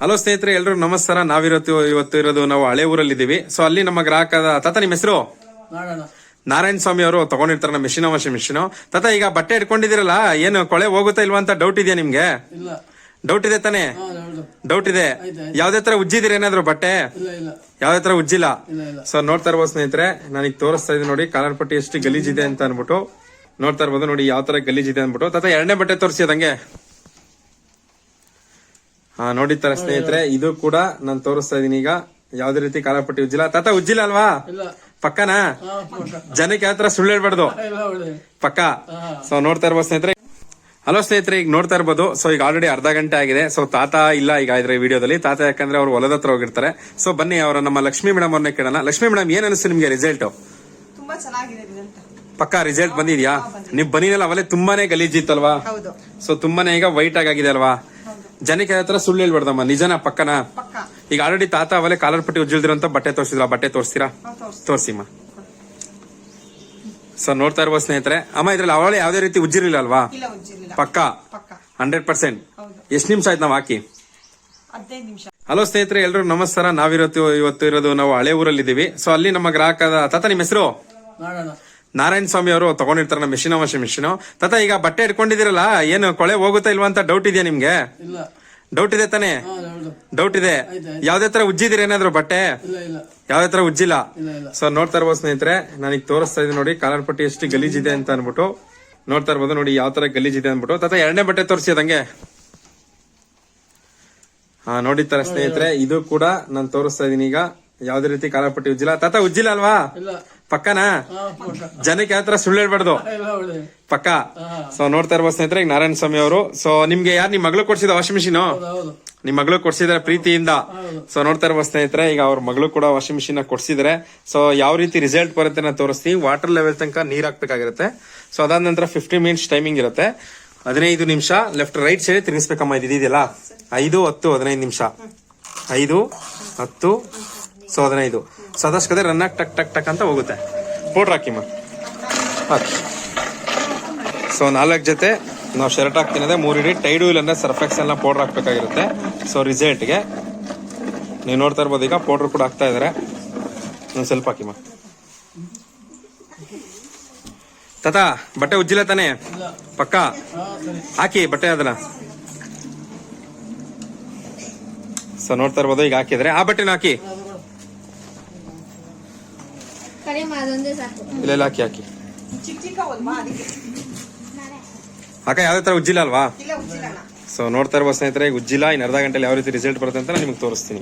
Hello ಸ್ನೇಹಿತರೆ ಎಲ್ರು ನಮಸ್ಕಾರ. ನಾವಿರತ್ತು ಇವತ್ತು ಇರೋದು ನಾವು ಹಳೆ ಊರಲ್ಲಿ ಇದೀವಿ ಸೊ ಅಲ್ಲಿ ನಮ್ಮ ಗ್ರಾಹಕದ ತಾತ ನಿಮ್ಮ ಹೆಸರು? ನಾರಾಯಣ. ಸ್ವಾಮಿ ಅವರು ತಗೊಂಡಿರ್ತಾರ ನಮ್ಮ ಮೆಷಿನ್ ವಾಷಿಂಗ್ ಮಿಷಿನ್ ತಾತ ಈಗ ಬಟ್ಟೆ ಇಟ್ಕೊಂಡಿದ್ದೀರಲ್ಲ ಏನು ಕೊಳೆ ಹೋಗುತ್ತಾ ಇಲ್ವಾ ಅಂತ ಡೌಟ್ ಇದೆಯಾ ನಿಮ್ಗೆ? ಡೌಟ್ ಇದೆ ತಾನೇ? ಡೌಟ್ ಇದೆ? ಯಾವ್ದೇ ತರ ಉಜ್ಜಿದಿರ ಏನಾದ್ರು ಬಟ್ಟೆ? ಯಾವ್ದೇ ತರ ಉಜ್ಜಿಲ್ಲ? ಸೊ ನೋಡ್ತಾ ಇರ್ಬೋದು ಸ್ನೇಹಿತರೆ ನನಗೆ ತೋರಿಸ್ತಾ ಇದ್ದೀನಿ ನೋಡಿ ಕಾಲರ್ ಪಟ್ಟಿ ಎಷ್ಟು ಗಲೀಜಿದೆ ಅಂತ ಅನ್ಬಿಟ್ಟು ನೋಡ್ತಾ ಇರ್ಬೋದು ನೋಡಿ ಯಾವ ತರ ಗಲೀಜಿದೆ ಅನ್ಬಿಟ್ಟು ತಾತ ಎರಡನೇ ಬಟ್ಟೆ ತೋರಿಸಿ ಅದಂಗೆ. ಹಾ ನೋಡಿರ್ತಾರೆ ಸ್ನೇಹಿತರೆ ಇದು ಕೂಡ ನಾನು ತೋರಿಸ್ತಾ ಇದೀನಿ ಈಗ ಯಾವ್ದೇ ರೀತಿ ಕಾಲಪಟ್ಟಿ ಉಜ್ಜಿಲ್ಲ. ತಾತ ಉಜ್ಜಿಲ್ಲ ಅಲ್ವಾ? ಇಲ್ಲ. ಪಕ್ಕನಾ? ಜನಕ್ಕೆ ಯಾವ ತರ ಸುಳ್ಳು ಹೇಳ್ಬಾರ್ದು? ಪಕ್ಕ? ಸೊ ನೋಡ್ತಾ ಇರ್ಬೋದು ಸ್ನೇಹಿತರೆ. ಹಲೋ ಸ್ನೇಹಿತರೆ ಈಗ ನೋಡ್ತಾ ಇರ್ಬೋದು. ಸೊ ಈಗ ಆಲ್ರೆಡಿ ಅರ್ಧ ಗಂಟೆ ಆಗಿದೆ. ಸೊ ತಾತ ಇಲ್ಲ ಈಗ ಇದ್ರೆ ವಿಡಿಯೋದಲ್ಲಿ ತಾತ ಯಾಕಂದ್ರೆ ಅವ್ರು ಹೊಲದ ಹತ್ರ ಹೋಗಿರ್ತಾರೆ. ಸೊ ಬನ್ನಿ ಅವರ ನಮ್ಮ ಲಕ್ಷ್ಮಿ ಮೇಡಮ್ ಅವ್ರನ್ನ ಕೇಳೋಣ. ಲಕ್ಷ್ಮಿ ಮೇಡಮ್ ಏನ್ ಅನಿಸ್ತು ನಿಮ್ಗೆ ರಿಸಲ್ಟ್ ತುಂಬಾ ಚೆನ್ನಾಗಿದೆ ರಿಸಲ್ಟ್ ಪಕ್ಕ ರಿಸಲ್ಟ್ ಬಂದಿದ್ಯಾ? ನೀವು ಬನ್ನಿನಲ್ಲ ಅವಲೇ ತುಂಬಾನೇ ಗಲೀಜಿತ್ತಲ್ವಾ ಹೌದು. ಸೊ ತುಂಬಾನೇ ಈಗ ವೈಟ್ ಆಗಿದೆ ಅಲ್ವಾ? ಜನಕ್ಕೆ ಹತ್ರ ತರ ಸುಳ್ಳು ಹೇಳ್ಬಾರ್ದಮ್ಮ. ನಿಜನ ಪಕ್ಕನ? ಪಕ್ಕ. ಈಗ ಆಲ್ರೆಡಿ ತಾತ ಅವಲೇ ಕಾಲರ್ ಪಟ್ಟಿ ಉಜ್ಜಿಲ್ದಿರೋಂತ ಬಟ್ಟೆ ತೋರಿಸಿದ್ರ? ಬಟ್ಟೆ ತೋರಿಸ್ತೀರಾ? ತೋರಿಸಿಮ್ಮ. ಸೊ ನೋಡ್ತಾ ಇರುವ ಸ್ನೇಹಿತರೆ ಅಮ್ಮ ಇದ್ರಲ್ಲಿ ಅವಳೆ ಯಾವ್ದೇ ರೀತಿ ಉಜ್ಜಿರ್ಲಿಲ್ಲ ಅಲ್ವಾ? ಇಲ್ಲ ಉಜ್ಜಿರ್ಲಿಲ್ಲ. ಪಕ್ಕ. ಪಕ್ಕ. Hundred percent. ಹೌದು. ಎಷ್ಟು ನಿಮಿಷ ಆಯ್ತು ನಾವು ಹಾಕಿ? ಹಲೋ ಸ್ನೇಹಿತರೆ ಎಲ್ರು ನಮಸ್ಕಾರ. ನಾವಿರೋದು ಇವತ್ತು ಇರೋದು ನಾವು ಹಳೆ ಊರಲ್ಲಿ ಇದೀವಿ ಸೊ ಅಲ್ಲಿ ನಮ್ಮ ಗ್ರಾಹಕದ ತಾತ ನಿಮ್ಮ ಹೆಸರು? ನಾರಾಯಣ. ಸ್ವಾಮಿ ಅವರು ತಗೊಂಡಿರ್ತಾರ ನಮ್ಮ ಮೆಷಿನ್ ವಾಷಿಂಗ್ ಮೆಷಿನ್. ತಾತ ಈಗ ಬಟ್ಟೆ ಇಟ್ಕೊಂಡಿದಿರಲ್ಲ ಏನು ಕೊಳೆ ಹೋಗುತ್ತಾ ಇಲ್ವಾ ಅಂತ ಡೌಟ್ ಇದೆಯಾ ನಿಮ್ಗೆ? ಇಲ್ಲ. ಡೌಟ್ ಇದೆ ತಾನೇ? ಡೌಟ್ ಇದೆ. ಯಾವ್ದೇ ತರ ಉಜ್ಜಿದಿರ ಏನಾದ್ರು ಬಟ್ಟೆ? ಯಾವ್ದೇ ತರ ಉಜ್ಜಿಲ್ಲ? ಸೊ ನೋಡ್ತಾ ಇರ್ಬೋದು ಸ್ನೇಹಿತರೆ ನನಗೆ ತೋರಿಸ್ತಾ ಇದ್ದೀನಿ ನೋಡಿ ಕಾಲರ್ ಪಟ್ಟಿ ಎಷ್ಟು ಇದೆ ಅಂತ ಅನ್ಬಿಟ್ಟು ನೋಡ್ತಾ ಇರ್ಬೋದು ನೋಡಿ ಯಾವ ತರ ಗಲೀಜಿದೆ ಅನ್ಬಿಟ್ಟು ತಾತ ಎರಡನೇ ಬಟ್ಟೆ ತೋರಿಸಿ ಅದಂಗೆ. ಹಾ ತರ ಸ್ನೇಹಿತರೆ ಇದು ಕೂಡ ನಾನು ತೋರಿಸ್ತಾ ಇದೀನಿ ಈಗ. ಯಾವ್ದೇ ರೀತಿ ಕಾಲರ್ ಪಟ್ಟಿ ಉಜ್ಜಿಲ್ಲ. ತಾತ ಉಜ್ಜಿಲ್ಲ ಅಲ್ವಾ? ಪಕ್ಕನಾ? ಜನಕ್ಕೆ ಯಾವ ತರ ಸುಳ್ಳು ಹೇಳ್ಬಾರ್ದು. ಪಕ್ಕ. ಸೊ ನೋಡ್ತಾ ಇರ್ಬೋದು ಸ್ನೇಹಿತರೆ ಈಗ ನಾರಾಯಣ ಸ್ವಾಮಿ ಅವರು. ಸೊ ನಿಮ್ಗೆ ಯಾರು ನಿಮ್ ಮಗಳು ಕೊಡ್ಸಿದ ವಾಷಿಂಗ್ ಮಿಷಿನ್? ನಿಮ್ ಮಗಳು ಕೊಡ್ಸಿದಾರೆ ಪ್ರೀತಿಯಿಂದ. ಸೊ ನೋಡ್ತಾ ಇರ್ಬೋದು ಸ್ನೇಹಿತರೆ ಈಗ ಅವ್ರ ಮಗಳು ಕೂಡ ವಾಷಿಂಗ್ ಮಿಷಿನ್ ಕೊಡ್ಸಿದ್ರೆ. ಸೊ ಯಾವ ರೀತಿ ರಿಸಲ್ಟ್ ಬರುತ್ತೆ ಅಂತ ತೋರಿಸ್ತೀನಿ. ವಾಟರ್ ಲೆವೆಲ್ ತನಕ ನೀರ್ ಹಾಕ್ಬೇಕಾಗಿರುತ್ತೆ. ಸೊ ಅದಾದ ನಂತರ ಫಿಫ್ಟಿ ಮಿನಿಟ್ಸ್ ಟೈಮಿಂಗ್ ಇರುತ್ತೆ. ಹದಿನೈದು ನಿಮಿಷ ಲೆಫ್ಟ್ ರೈಟ್ ಸೈಡ್ ತಿರುಗಿಸ್ಬೇಕಮ್ಮ ಇದು ಇದೆಯಲ್ಲ? ಐದು ಹತ್ತು ಹದಿನೈದು ನಿಮಿಷ. ಐದು ಹತ್ತು ಸೊ ಹದಿನೈದು. ಸೊ ರನ್ ಆಗಿ ಟಕ್ ಟಕ್ ಟಕ್ ಅಂತ ಹೋಗುತ್ತೆ. ಪೌಡ್ರ್ ಹಾಕಿಮ್ಮ ಹಾಕಿ. ಸೊ ನಾಲ್ಕು ಜೊತೆ ನಾವು ಶರ್ಟ್ ಹಾಕ್ತೀನಿ ಮೂರು ಇಡೀ ಟೈಡು ಇಲ್ಲ ಸರ್ಫೆಕ್ಸ್ ಎಲ್ಲ ಪೌಡ್ರ್ ಹಾಕ್ಬೇಕಾಗಿರುತ್ತೆ. ಸೊ ರಿಸಲ್ಟ್ಗೆ ನೀವು ನೋಡ್ತಾ ಇರ್ಬೋದು ಈಗ ಪೌಡ್ರ್ ಕೂಡ ಹಾಕ್ತಾ ಇದಾರೆ. ನೀವು ಸ್ವಲ್ಪ ಹಾಕಿಮ್ಮ ತಾತ, ಬಟ್ಟೆ ಉಜ್ಜಿಲ್ಲ ತಾನೆ? ಪಕ್ಕ? ಹಾಕಿ ಬಟ್ಟೆ ಅದನ್ನ. ಸೊ ನೋಡ್ತಾ ಇರ್ಬೋದು ಈಗ ಹಾಕಿದ್ರೆ. ಆ ಬಟ್ಟೆನ ಹಾಕಿ. ಕಡಿಮೆ ಅದೊಂದೇ ಸಾಕು. ಇಲ್ಲೆಲ್ಲ ಹಾಕಿ ಹಾಕಿ. ಚಿಕ್ಕ ಅದಕ್ಕೆ. ಅಕ್ಕ ಯಾವ್ದೇ ತರ ಉಜ್ಜಿಲ್ಲ ಅಲ್ವಾ? ಇಲ್ಲ ಉಜ್ಜಿಲ್ಲ ಸೊ ನೋಡ್ತಾ ಇರ್ಬೋದು ಸ್ನೇಹಿತರೆ ಈಗ ಉಜ್ಜಿಲ್ಲ ಇನ್ನು ಅರ್ಧ ಗಂಟೆಯಲ್ಲಿ ಯಾವ ರೀತಿ ರಿಸಲ್ಟ್ ಬರುತ್ತೆ ಅಂತ ನಾನು ನಿಮ್ಗೆ ತೋರಿಸ್ತೀನಿ.